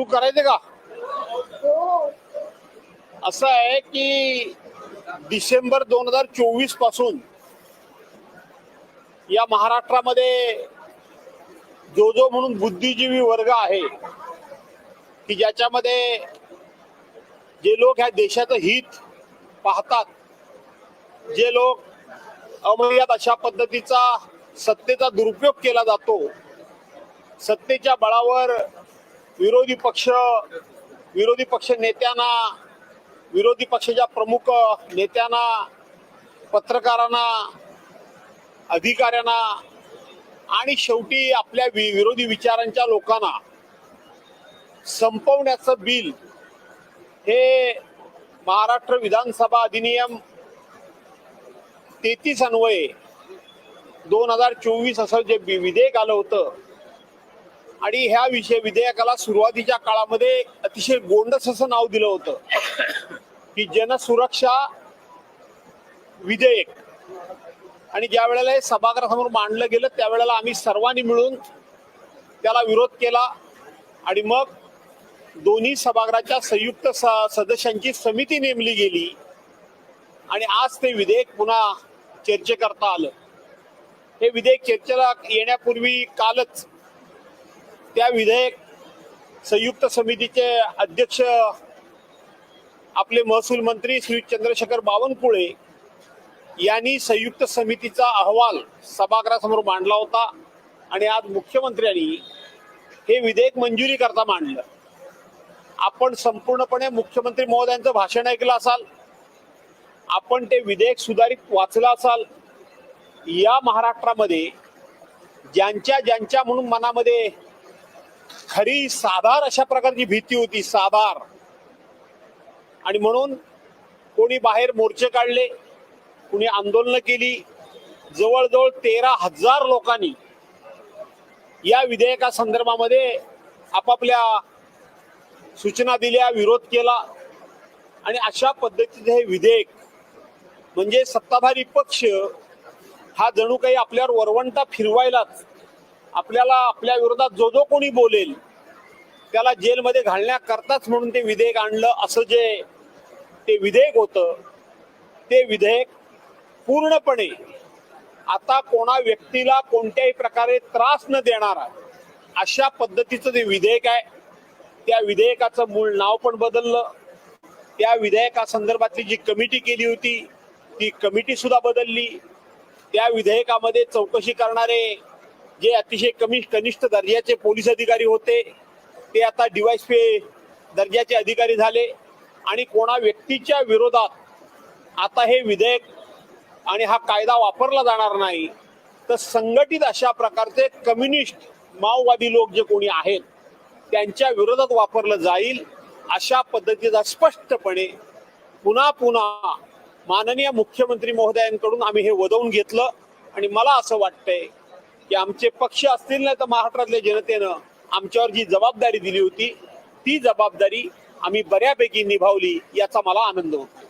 सुरू करायचे का? असं आहे की डिसेंबर दोन हजार चोवीसपासून या महाराष्ट्रामध्ये जो जो म्हणून बुद्धिजीवी वर्ग आहे की ज्याच्यामध्ये जे लोक ह्या देशाचं हित पाहतात जे लोक अमर्याद अशा पद्धतीचा सत्तेचा दुरुपयोग केला जातो सत्तेच्या बळावर विरोधी पक्ष विरोधी पक्ष नेत्यांना विरोधी पक्षाच्या प्रमुख नेत्यांना पत्रकारांना अधिकाऱ्यांना आणि शेवटी आपल्या वि- विरोधी विचारांच्या लोकांना संपवण्याचं बिल हे महाराष्ट्र विधानसभा अधिनियम तेहतीस अन्वये दोन हजार चोवीस असं जे विधेयक आलं होतं आणि ह्या विषय विधेयकाला सुरुवातीच्या काळामध्ये अतिशय गोंडस असं नाव दिलं होतं. की जनसुरक्षा विधेयक. आणि ज्या वेळेला हे सभागृहासमोर मांडलं गेलं त्यावेळेला आम्ही सर्वांनी मिळून त्याला विरोध केला. आणि मग दोन्ही सभागृहाच्या संयुक्त स- सदस्यांची समिती नेमली गेली. आणि आज ते विधेयक पुन्हा चर्चेकरता आलं. हे विधेयक चर्चेला येण्यापूर्वी कालच त्या विधेयक संयुक्त समितीचे अध्यक्ष आपले महसूल मंत्री श्री चंद्रशेखर बावनकुळे यांनी संयुक्त समितीचा अहवाल सभागृहासमोर मांडला होता आणि आज मुख्यमंत्र्यांनी हे विधेयक मंजुरी करता मांडलं. आपण संपूर्णपणे मुख्यमंत्री महोदयांचं भाषण ऐकलं असाल आपण ते विधेयक सुधारित वाचलं असाल या महाराष्ट्रामध्ये ज्यांच्या ज्यांच्या म्हणून मनामध्ये खरी साधार अशा प्रकारची भीती होती साधार आणि म्हणून कोणी बाहेर मोर्चे काढले कुणी आंदोलनं केली जवळजवळ तेरा हजार लोकांनी या विधेयका संदर्भामध्ये आपापल्या सूचना दिल्या विरोध केला. आणि अशा पद्धतीचे हे विधेयक म्हणजे सत्ताधारी पक्ष हा जणू काही आपल्यावर वरवंटा फिरवायलाच आपल्याला आपल्या विरोधात जो जो कोणी बोलेल त्याला जेलमध्ये घालण्याकरताच म्हणून ते विधेयक आणलं. असं जे ते विधेयक होतं ते विधेयक पूर्णपणे आता कोणा व्यक्तीला कोणत्याही प्रकारे त्रास न देणारा अशा पद्धतीचं जे विधेयक आहे त्या विधेयकाचं मूळ नाव पण बदललं. त्या विधेयकासंदर्भातली जी कमिटी केली होती ती कमिटी सुद्धा बदलली. त्या विधेयकामध्ये चौकशी करणारे जे अतिशय कमी कनिष्ठ दर्जाचे पोलीस अधिकारी होते ते आता डीवायसपी दर्जाचे अधिकारी झाले. आणि कोणा व्यक्तीच्या विरोधात आता हे विधेयक आणि हा कायदा वापरला जाणार नाही तर संघटित अशा प्रकारचे कम्युनिस्ट माओवादी लोक जे कोणी आहेत त्यांच्या विरोधात वापरलं जाईल अशा पद्धतीचा स्पष्टपणे पुन्हा पुन्हा माननीय मुख्यमंत्री महोदयांकडून आम्ही हे वदवून घेतलं. आणि मला असं वाटतंय की आमचे पक्ष असतील ना तर महाराष्ट्रातल्या जनतेनं आमच्यावर जी जबाबदारी दिली होती ती जबाबदारी आम्ही बऱ्यापैकी निभावली याचा मला आनंद होतो.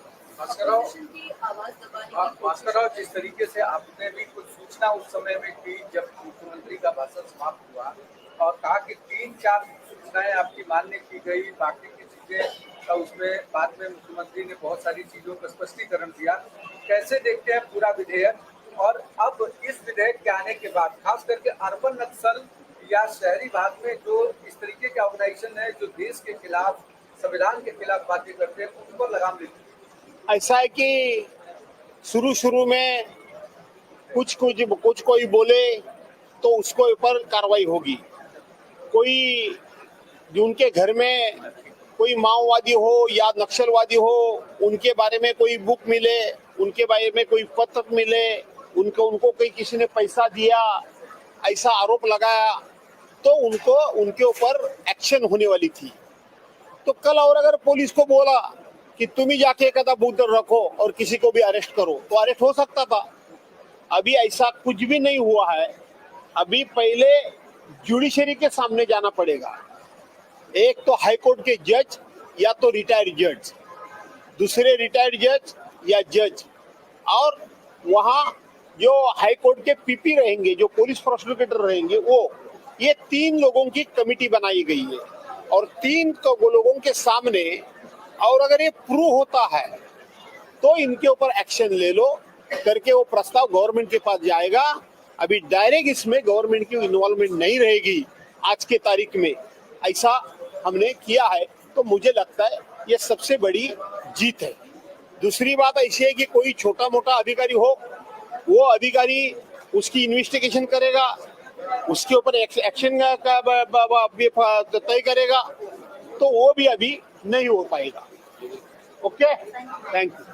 भास्करराव जिस तरीके से आपने भी कुछ सूचना उस समय में दी जब मुख्यमंत्री का भाषण समाप्त हुआ और कहा कि तीन चार सूचनाएं आपकी मान्य की गई बाकी की चीजें उसमें बाद में मुख्यमंत्री ने बहुत सारी चीजों का स्पष्टीकरण दिया। कैसे देखते हैं पूरा विधेयक और अब के आने के बाद, खास करके अर्बन नक्सल या शहरी भाग में जो इस तरीके के ऑर्गेनाइजेशन है, जो देश के खिलाफ, संविधान के खिलाफ बातें करते हैं, उन पर लगाम लेते ऐसा है कि शुरू शुरू में कुछ कुछ कुछ कोई बोले तो उसको ऊपर कार्रवाई होगी। कोई उनके घर में कोई माओवादी हो या नक्सलवादी हो, उनके बारे में कोई बुक मिले, उनके बारे में कोई पत्र मिले उनको उनको कोई किसी ने पैसा दिया, ऐसा आरोप लगाया तो उनको, उनके ऊपर एक्शन होने वाली थी। तो कल और अगर पुलिस को बोला कि तुम ही जाके एक आधा रखो और किसी को भी अरेस्ट करो तो अरेस्ट हो सकता था। अभी ऐसा कुछ भी नहीं हुआ है। अभी पहले जुडिशरी के सामने जाना पड़ेगा। एक तो हाईकोर्ट के जज या तो रिटायर्ड जज दूसरे रिटायर्ड जज या जज और वहाँ जो हाई कोर्ट के पीपी रहेंगे, जो पुलिस प्रोसिक्यूटर रहेंगे, वो, ये तीन लोगों की कमिटी बनाई गई है। और तीन लोगों के सामने, और अगर ये प्रूव होता है तो इनके ऊपर एक्शन ले लो, करके वो प्रस्ताव गवर्नमेंट के पास जाएगा। अभी डायरेक्ट इसमें गवर्नमेंट की इन्वॉल्वमेंट नहीं रहेगी आज के तारीख में। ऐसा हमने किया है तो मुझे लगता है ये सबसे बड़ी जीत है। दूसरी बात ऐसी है कि कोई छोटा मोटा अधिकारी हो वो अधिकारी उसकी इन्वेस्टिगेशन करेगा, उसके ऊपर एक्शन तय करेगा तो वो भी अभी नहीं हो पाएगा। Okay thank you